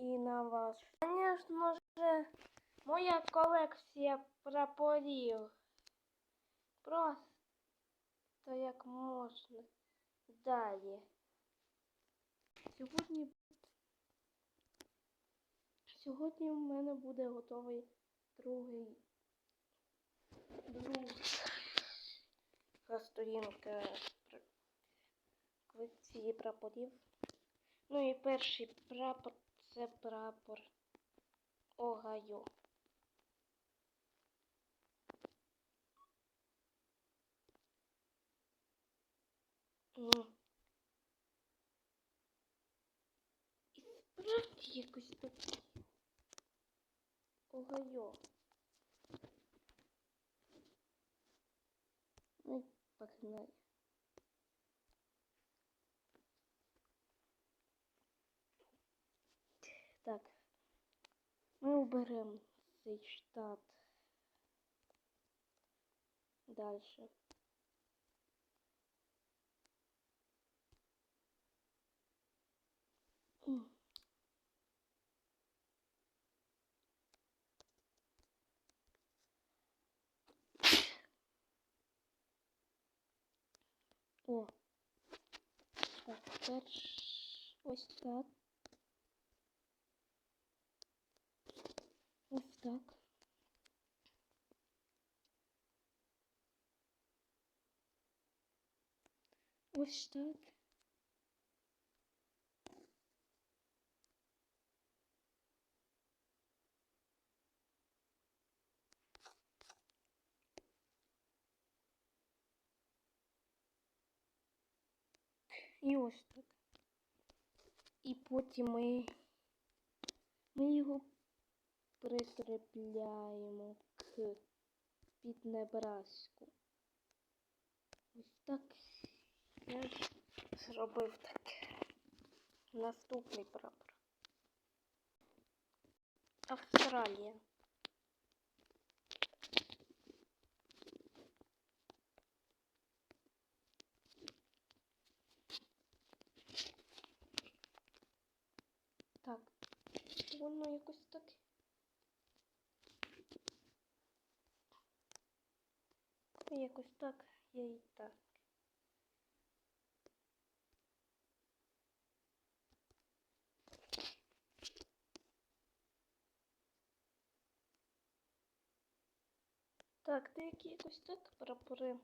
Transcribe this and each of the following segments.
і на вас. Звісно ж, моя колекція прапорів. Просто як можна далі. Сьогодні Сьогодні в мене буде готовий другий друга сторінка пр- прапорів. Ну і перший прапор це прапор Огайо. Ну. І справді якось таке. Огайо. Ну, погнали. Так. Ми оберемо цей штат. М. О. Так, перш ось так. Ось так. Ось так. І ось так. І потім ми, ми його прикріпляємо к під небраску. Ось так я зробив таке. Наступний прапор. Австралія. Так, воно якось так. Якось так я і так. Так, деякі якось так прапори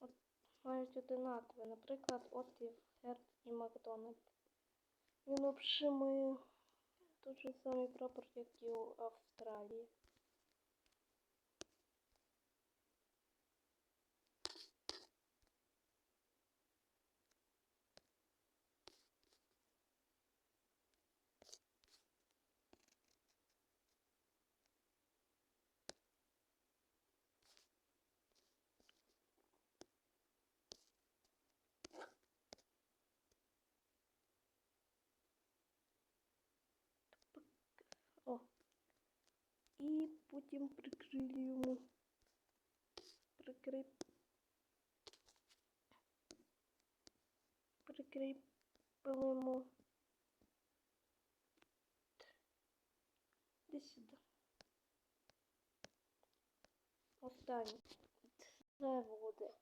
от, мають одинакові. Наприклад, от і Герб і Макдональд. Він обшимує той же самий прапор, як і у Австралії. О. І потім прикрилюємо. Прикріп. Прикріпимо. Десь сюди. Останнє. Це буде.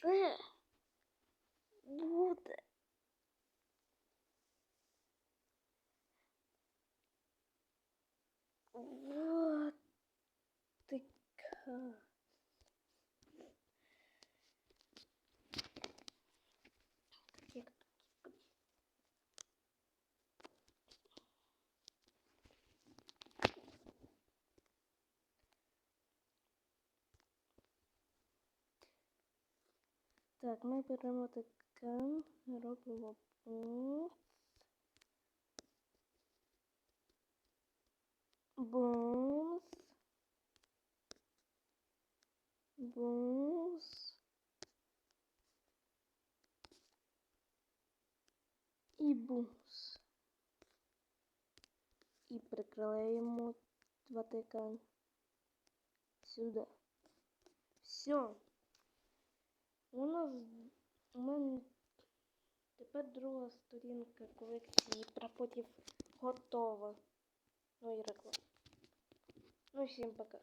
Це буде. Вот така. Як? Так, ми беремо таке, робимо Бумс. І бумс. І приклеїмо Ватикан сюди. Все. У нас у мене тепер друга сторінка колекції прапорів готова. Ну і реклама. Ну і всім пока.